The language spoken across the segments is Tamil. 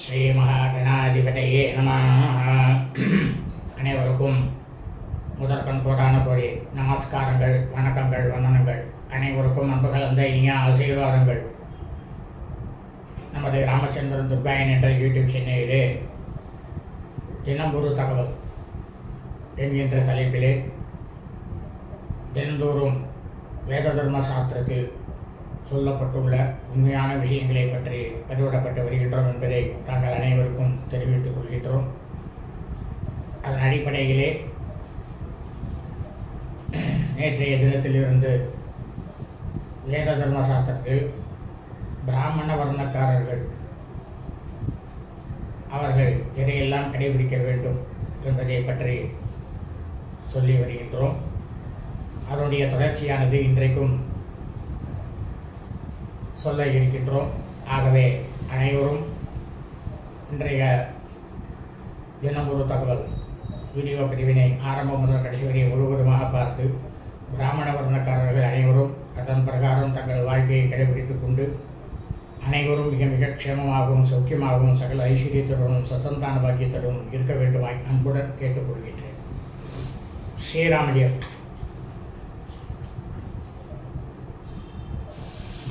ஸ்ரீ மகாகணாதிபதியே நம. அனைவருக்கும் முதற்கண் கோடான கோடி நமஸ்காரங்கள் வணக்கங்கள் வந்தனங்கள். அனைவருக்கும் அன்பு கலந்த இனிய ஆசீர்வாதங்கள். நமது ராமச்சந்திரன் துர்காயன் என்ற யூடியூப் சேனலிலே தினம் ஒரு தகவல் என்கின்ற தலைப்பிலே தினந்தோறும் வேத தர்ம சாஸ்திரத்தில் சொல்லப்பட்டுள்ள உண்மையான விஷயங்களை பற்றி பதிவிடப்பட்டு வருகின்றோம் என்பதை தாங்கள் அனைவருக்கும் தெரிவித்துக் கொள்கின்றோம். அதன் அடிப்படையிலே நேற்றைய தினத்திலிருந்து வேத தர்ம சாஸ்திரத்தில் பிராமண வர்ணக்காரர்கள் அவர்கள் எதையெல்லாம் கடைபிடிக்க வேண்டும் என்பதை பற்றி சொல்லி வருகின்றோம். அதனுடைய தொடர்ச்சியானது இன்றைக்கும் சொல்ல இருக்கின்றோம். ஆகவே அனைவரும் இன்றைய தினம் ஒரு தகவல். வீடியோ பிரிவினை ஆரம்பம் முதல் கடைசி வரை முழுவதுமாக பார்த்து பிராமண வர்ணக்காரர்கள் அனைவரும் அதன் பிரகாரம் தங்கள் வாழ்க்கையை கடைபிடித்துக் கொண்டு அனைவரும் மிக மிக க்ஷேமமாகவும் சௌக்கியமாகவும் சகல ஐஸ்வர்யத்துடனும் சசந்தான பாக்கியத்துடனும் இருக்க வேண்டுமாய் அன்புடன் கேட்டுக்கொள்கின்றேன். ஸ்ரீராமஜெயம்.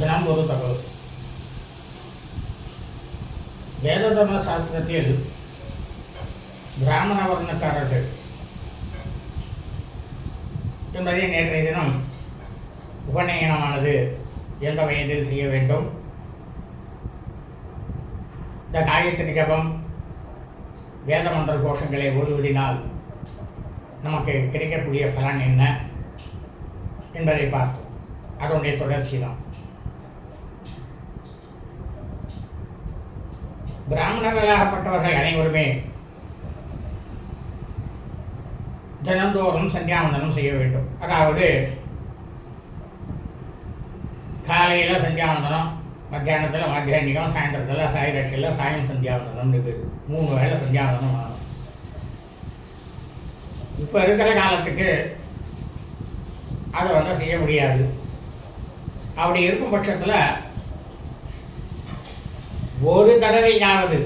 தினம் ஒரு தகவல். வேததர்ம சாஸ்திரத்தில் பிராமண வர்ணக்காரர்கள் என்பதை நேற்றைய தினம் உபநயனமானது எந்த வயதில் செய்ய வேண்டும். இந்த காயத்ரி ஜபம் வேத மந்திர கோஷங்களை ஓதுவதினால் நமக்கு கிடைக்கக்கூடிய பலன் என்ன என்பதை பார்த்தோம். அதனுடைய தொடர்ச்சி தான். பிராமணர்களாகப்பட்டவர்கள் அனைவருமே தினந்தோறும் சந்தியாவந்தனம் செய்ய வேண்டும். அதாவது காலையில் சந்தியாவந்தனம் மத்தியானத்தில் மத்தியானிகம் சாயந்தரத்தில் சாயிரட்சியில் சாயம் சந்தியாவந்தனம் இருக்குது மூணு வேளை சந்தியாவந்தனம் ஆகும் இப்போ இருக்கிற காலத்துக்கு அதை வந்து செய்ய முடியாது. அப்படி இருக்கும் பட்சத்தில் ஒரு தடவையாவது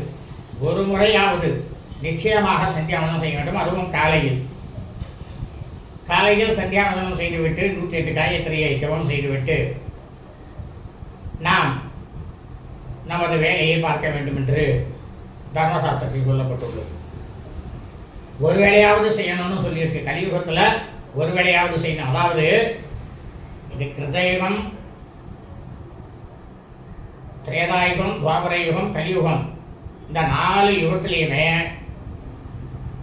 ஒரு முறையாவது நிச்சயமாக சந்தியாவந்தனம் செய்ய வேண்டும். அதுவும் காலையில். காலையில் சந்தியாவந்தனம் செய்துவிட்டு நூற்றி எட்டு காயத்திரியை ஜபம் செய்துவிட்டு நாம் நமது வேலையை பார்க்க வேண்டும் என்று தர்மசாஸ்திரத்தில் சொல்லப்பட்டுள்ளது. ஒரு வேலையாவது செய்யணும்னு சொல்லியிருக்கு. கலியுகத்தில் ஒரு வேலையாவது செய்யணும். அதாவது இது கிருதயுகம் திரேதாயுகம் துவாபர யுகம் கலியுகம். இந்த நாலு யுகத்திலையுமே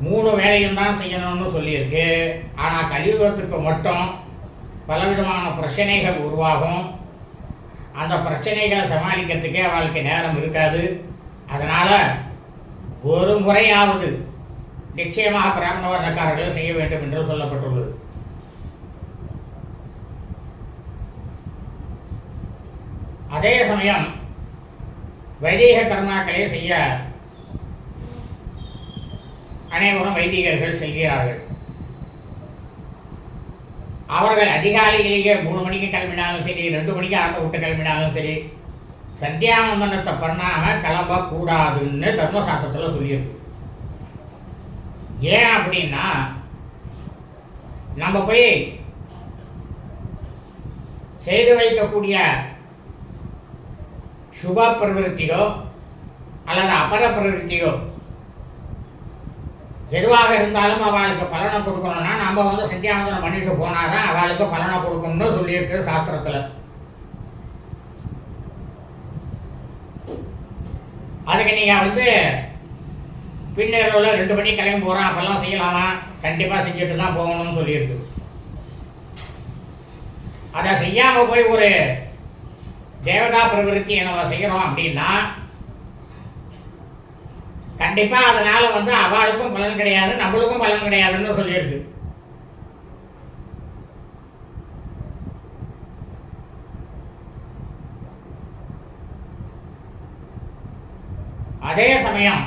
மூணு வேலையும் தான் செய்யணும்னு சொல்லியிருக்கு. ஆனால் கலியுகத்துக்கு மட்டும் பலவிதமான பிரச்சனைகள் உருவாகும். அந்த பிரச்சனைகளை சமாளிக்கிறதுக்கே அவளுக்கு நேரம் இருக்காது. அதனால் ஒரு முறையாவது நிச்சயமாக பிராமண வர்ணக்காரர்கள் செய்ய வேண்டும் என்று சொல்லப்பட்டுள்ளது. அதே சமயம் வைதீக கர்மாக்களே செய்ய அனைவரும் வைதிகர்கள் செய்கிறார்கள். அவர்கள் அதிகாலையிலேயே மூணு மணிக்கு கிளம்பினாலும் சரி ரெண்டு மணிக்கு ஆட்ட விட்டு கிளம்பினாலும் சரி சந்தியாவந்தனத்தை பண்ணாமல் கிளம்பக்கூடாதுன்னு தர்மசாஸ்திரத்தில் சொல்லியிருக்கு. ஏன் அப்படின்னா நம்ம போய் செய்து வைக்கக்கூடிய சுப பிரவிற்த்தியோ அல்லது அபர பிரவருத்தியோ எதுவாக இருந்தாலும் அவளுக்கு பலனை கொடுக்கணும்னா நம்ம வந்து சந்தியாவந்தனம் பண்ணிட்டு போனாதான் அவளுக்கு பலனை கொடுக்கணும்னு சொல்லியிருக்கு சாஸ்திரத்தில். அதுக்கு நீங்கள் வந்து பின்னரவில் ரெண்டு மணி கிளம்பி போகிறோம் அப்போல்லாம் செய்யலாமா? கண்டிப்பாக செஞ்சுட்டு தான் போகணும்னு சொல்லியிருக்கு. அதை செய்யாமல் போய் ஒரு தேவதா பிரவிற்த்தியை நம்ம செய்கிறோம் அப்படின்னா கண்டிப்பா அதனால வந்து அவளுக்கும் பலன் கிடையாது நம்மளுக்கும் பலன் கிடையாதுன்னு சொல்லியிருக்கு. அதே சமயம்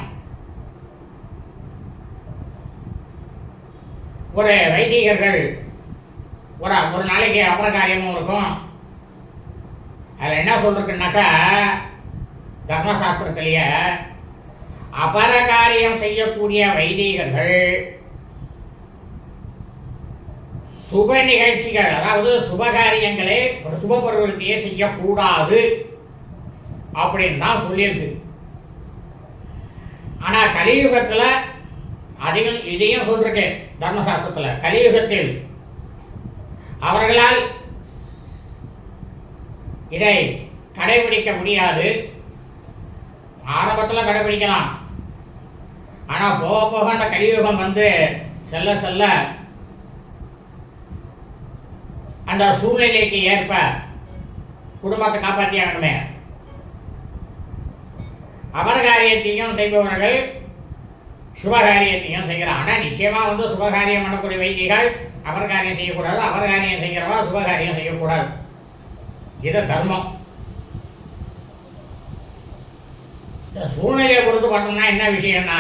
ஒரு வைதிகர்கள் ஒரு ஒரு நாளைக்கு அபரகாரியமும் இருக்கும். அதில் என்ன சொல்றதுன்னாக்கா தர்மசாஸ்திரத்திலேயே அபரகாரியம் செய்யக்கூடிய வைதிகர்கள் சுப நிகழ்ச்சிகள் அதாவது சுபகாரியங்களை சுப பிரவருத்தியை செய்யக்கூடாது அப்படின்னு தான் சொல்லியிருக்கு. ஆனால் கலியுகத்தில் அதையும் இதையும் சொல்றேன் தர்மசாஸ்திரத்தில். கலியுகத்தில் அவர்களால் இதை கடைபிடிக்க முடியாது. ஆரம்பத்தில் கடைபிடிக்கலாம். ஆனால் போக போக அந்த கலியுகம் வந்து செல்ல செல்ல அந்த சூழ்நிலைக்கு ஏற்ப குடும்பத்தை காப்பாற்றி ஆகணுமே. அபரகாரியத்தையும் செய்பவர்கள் சுபகாரியத்தையும் செய்கிறான் ஆனால் நிச்சயமாக வந்து சுபகாரியம் பண்ணக்கூடிய வைத்திகள் அபரகாரியம் செய்யக்கூடாது. அபரகாரியம் செய்கிறவா சுபகாரியம் செய்யக்கூடாது. இது தர்மம் இந்த சூழ்நிலையை பொறுத்து பார்த்தோம்னா என்ன விஷயம்னா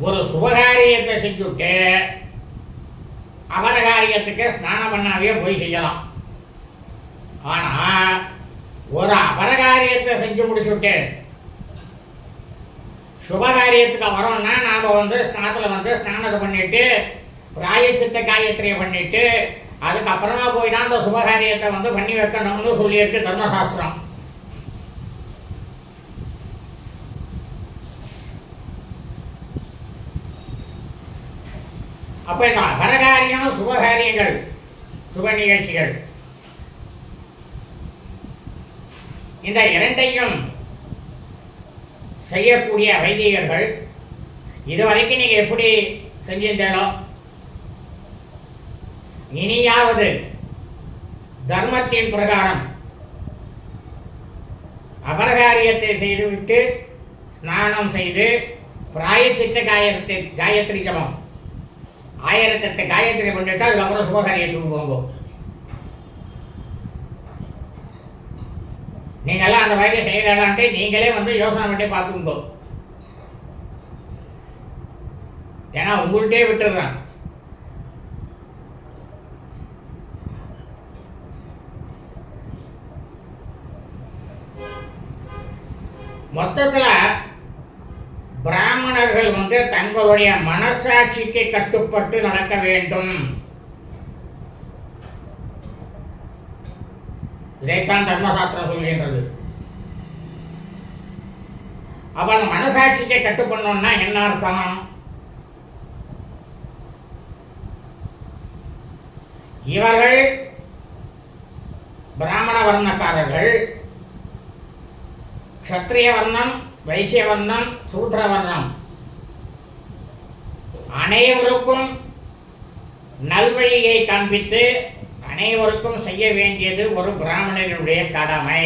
ஒரு சுபகாரியத்தை செஞ்சுட்டு அபரகாரியத்துக்கு ஸ்நானம் பண்ணாவே போய் செய்யலாம். ஆனா ஒரு அபரகாரியத்தை செஞ்சு முடிச்சுட்டு சுபகாரியத்துக்கு வரோம்னா நாம வந்து ஸ்நானத்தில் வந்து ஸ்நானத்தை பண்ணிட்டு பிராயச்சித்த காயத்திரியை பண்ணிட்டு அதுக்கப்புறமா போய் தான் அந்த சுபகாரியத்தை வந்து பண்ணி வைக்கணும்னு சொல்லியிருக்கு தர்மசாஸ்திரம். அப்ப இந்த அபரகாரியம் சுபகாரியங்கள் சுப நிகழ்ச்சிகள். இந்த இரண்டையும் செய்யக்கூடிய வைதிகர்கள் இதுவரைக்கும் நீங்க எப்படி செஞ்சிருந்தேனோ இனியாவது தர்மத்தின் பிரகாரம் அபரகாரியத்தை செய்துவிட்டு ஸ்நானம் செய்து பிராயச்சித்த காயத்தை காயத்ரி ஜபம். ஆயிரத்தெட்டு காயத்ரி பண்ணிட்டு அதுக்கப்புறம் சுபகாரியத்துக்கு போங்க நீங்கள்லாம் அந்த மாதிரி செய்யலான்ட்டு நீங்களே வந்து யோசனை பண்ணி பார்த்துக்கோ ஏன்னா உங்கள்கிட்டே விட்டுடுறான். மொத்தத்தில் பிராமணர்கள் வந்து தங்களுடைய மனசாட்சிக்கு கட்டுப்பட்டு நடக்க வேண்டும். இதைத்தான் தர்மசாஸ்திரம் சொல்கின்றது. அப்ப அந்த மனசாட்சிக்கு கட்டுப்படணும்னா என்ன அர்த்தம்? இவர்கள் பிராமண வர்ணக்காரர்கள் க்ஷத்ரிய வர்ணம் வைசிய வர்ணம் சூத்திர வர்ணம் அனைவருக்கும் நல்வழியை காண்பித்து அனைவருக்கும் செய்ய வேண்டியது ஒரு பிராமணர்களுடைய கடமை.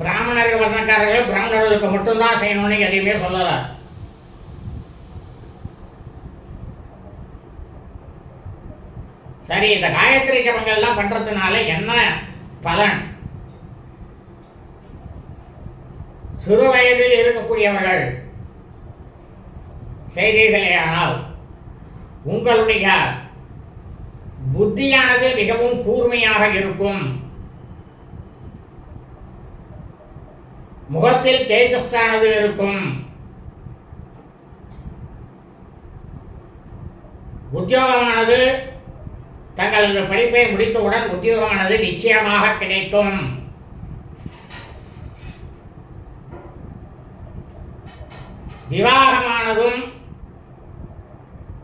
பிராமணர்கள் வர்ணக்காரர்கள் பிராமணர்களுக்கு மட்டும்தான் செய்யணும்னு எதையுமே சொல்லல. சரி இந்த காயத்ரி ஜபங்கள்லாம் பண்றதுனால என்ன பலன்? சிறு வயதில் இருக்கக்கூடியவர்கள் செய்தீர்களேயானால் உங்களுடைய புத்தியானது மிகவும் கூர்மையாக இருக்கும். முகத்தில் தேஜஸானது இருக்கும். உத்தியோகமானது தங்களது படிப்பை முடித்தவுடன் உத்தியோகமானது நிச்சயமாக கிடைக்கும். விவாகமானதும்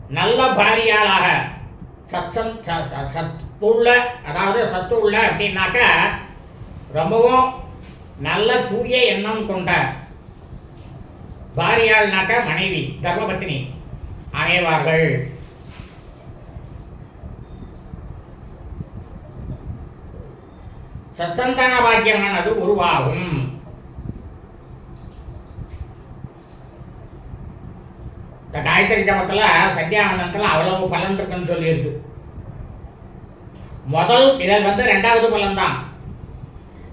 நல்ல பாரியாளாக சத்சம் ச- ச- சத்துள்ள அதாவது சத்து உள்ள அப்படின்னாக்க ரொம்பவும் நல்ல தூய எண்ணம் கொண்ட பாரியாள்னாக்க மனைவி தர்மபத்தினி அமைவார்கள் சத்சந்தான பாக்கியமானது உருவாகும் இந்த காயத்ரி ஜபத்தில் சத்தியானந்தத்தில் அவ்வளவு பலன் இருக்குன்னு சொல்லியிருக்கு. முதல் இதில் வந்து ரெண்டாவது பலன் தான்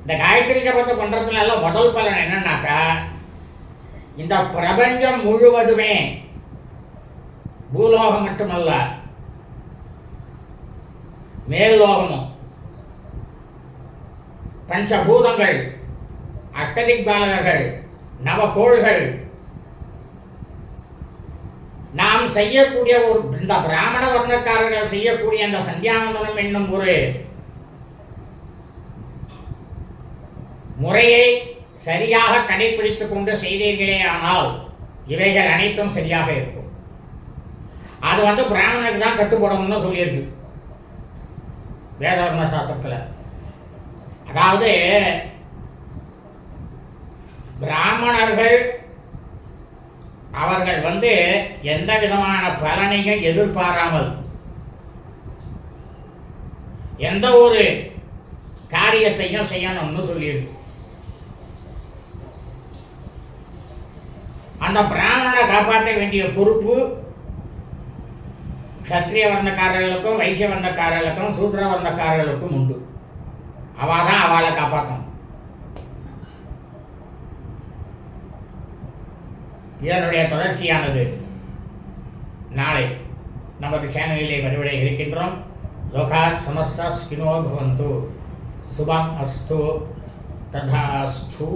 இந்த காயத்ரி ஜபத்தை பண்ணுறதுனால எல்லாம் முதல் பலன் என்னன்னாக்கா இந்த பிரபஞ்சம் முழுவதுமே பூலோகம் மட்டுமல்ல மேல்லோகமும் பஞ்சபூதங்கள் அட்டதிக்பாலகர்கள் நவகோள்கள் நாம் செய்யக்கூடிய ஒரு இந்த பிராமண வர்ணக்காரர்கள் செய்யக்கூடிய அந்த சந்தியாவந்தனம் என்னும் ஒரு முறையை சரியாக கடைபிடித்துக் கொண்டு செய்தீர்களே ஆனால் இவைகள் அனைத்தும் சரியாக இருக்கும். அது வந்து பிராமணனுக்கு தான் கட்டுப்படணும்னு சொல்லியிருக்கு. வேதவர்ண சாஸ்திரத்தில். அதாவது பிராமணர்கள் அவர்கள் வந்து எந்த விதமான பலனையும் எதிர்பாராமல் எந்த ஒரு காரியத்தையும் செய்யணும்னு சொல்லியிருக்கு அந்த பிராமணனை காப்பாற்ற வேண்டிய பொறுப்பு க்ஷத்ரிய வர்ணக்காரர்களுக்கும் வைசிய வர்ணக்காரர்களுக்கும் சூத்திர வர்ணக்காரர்களுக்கும் உண்டு. அவள் தான் அவளை காப்பாற்றணும் இதனுடைய தொடர்ச்சியானது நாளை நமது சேனலிலே வழிவிட இருக்கின்றோம் லோகா சமஸ்தா ஸ்கினோ பவந்து சுபம் அஸ்து ததாஸ்து